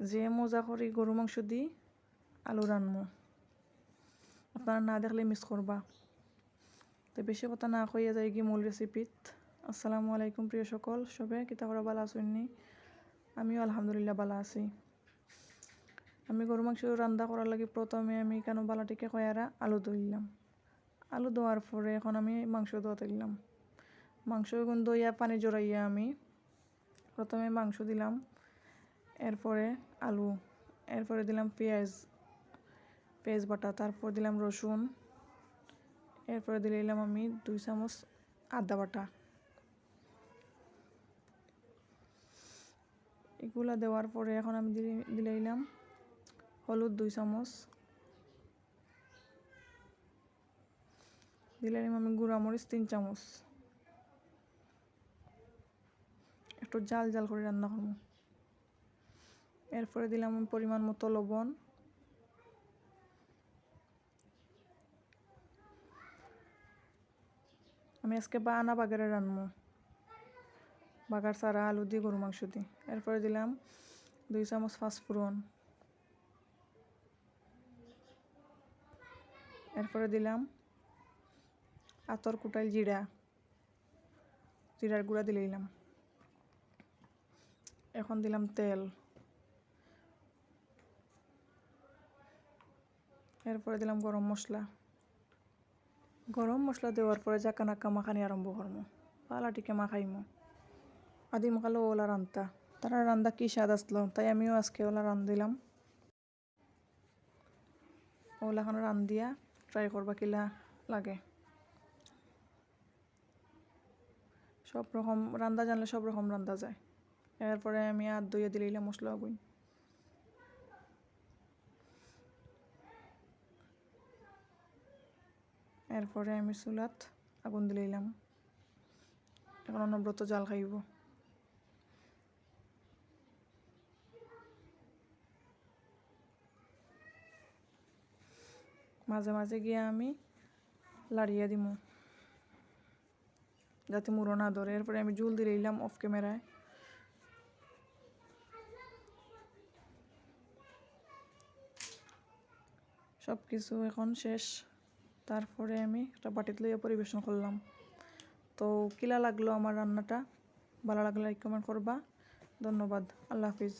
যে মজা করি, গরু মাংস দি, আলু রানমো। আপনারা না দেখলে মিস করবা। তো বেশি কথা না কইয়া যায় কি মূল রেসিপিত আসসালামু আলাইকুম প্রিয় সকল সবে কিতা করা ভালো আসুননি আমিও আলহামদুলিল্লাহ ভালো আছি। আমি গরু মাংস রান্না করার লাগে প্রথমে আমি কেন বালাটিকে কয়ারা আলু ধুইলাম। আলু দেওয়ার পরে এখন আমি মাংস ধোয়াতে দিলাম মাংস এখন দইয়া পানি জড়াইয়া আমি প্রথমে মাংস দিলাম। এরপরে আলু, এরপরে দিলাম পেঁয়াজ পেঁয়াজ বাটা, তারপর দিলাম রসুন, এরপরে দিলে দিলাম আমি দুই চামচ আদা বাটা। এগুলা দেওয়ার পরে এখন আমি দিলে দিলাম হলুদ দুই চামচ। দিলাম আমি গুঁড়ামরিচ তিন চামচ। একটু জাল জাল করে রান্না করব। এরপরে দিলাম পরিমাণ মতো লবণ। আমি আজকে বানা বাগারে রান্নবো। বাগার সারা আলু দিয়ে গরু মাংস দিয়ে এরপরে দিলাম দুই চামচ ফাঁসফোড়ন এরপরে দিলাম আতর কুটাইল জিরা। জিরার গুঁড়া দিলে দিলাম। এখন দিলাম তেল। এরপরে দিলাম গরম মশলা। গরম মশলা দেওয়ার পরে নাক্কা মাখানি আরম্ভ করব পালাটিকে মাখাইমো। আদি মাখালো ওলা রান্তা। তারা রান্দা কি স্বাদ আসলো? তাই আমিও আজকে ওলা রান দিলাম ওলাখানো রান দিয়া ট্রাই করবা কিলা লাগে। সব রকম রান্দা জানলে সব রকম রান্দা যায়। এরপরে আমি আর দইয়া দিলাম মশলা আগুন এরপরে আমি চুলাত আগুন দিলাম এখন অনব্রত জাল খাইব। মাঝে মাঝে গিয়ে আমি লাড়িয়ে দিমু। যাতে মুড়ো না ধরে। এরপরে আমি জুল দিয়ে দিলাম অফ ক্যামেরায় সব কিছু এখন শেষ। তারপরে আমি একটা বাটিতে লইয়া পরিবেশন করলাম। তো কিলা লাগল আমার রান্নাটা? ভালো লাগলে কমেন্ট করবা। ধন্যবাদ। আল্লাহ হাফিজ।